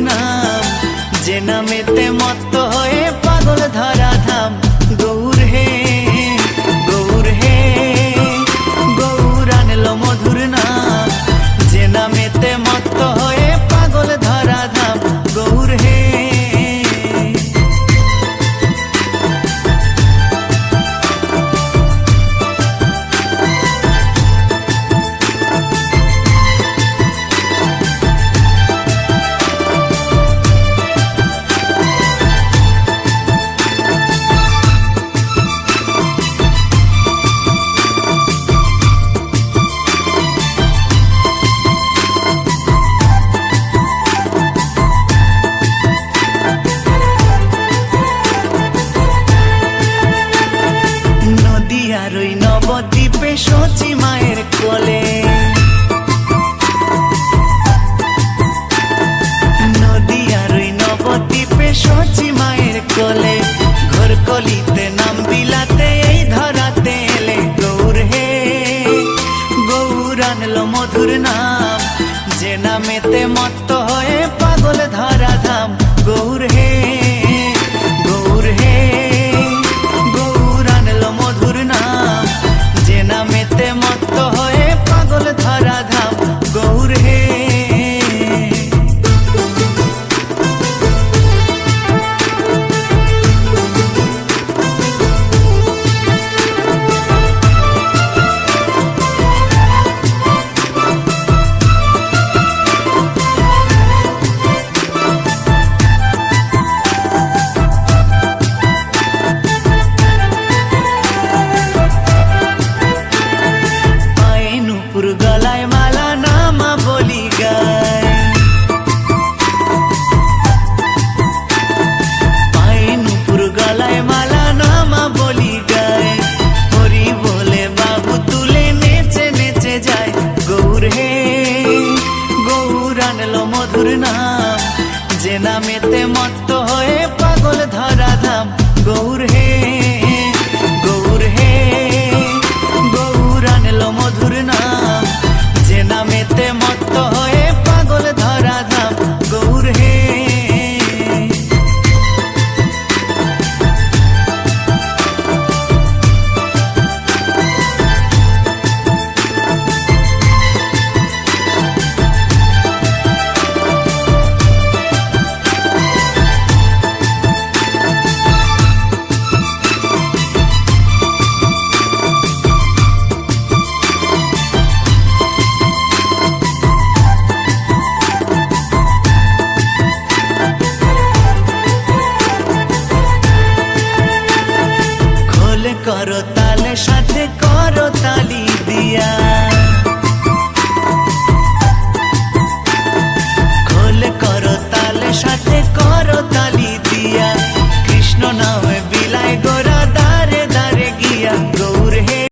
নাম যে নামেতে মত্ত হয়ে সচি মায়ের কোলে। নদিয়ার নবদ্বীপে সচি মায়ের কোলে। ঘর কলিতে নাম বিলাতে এই ধরাতে এলে গৌর হে। গৌর আনলো মধুর নাম, যে নামেতে মত্ত salir de.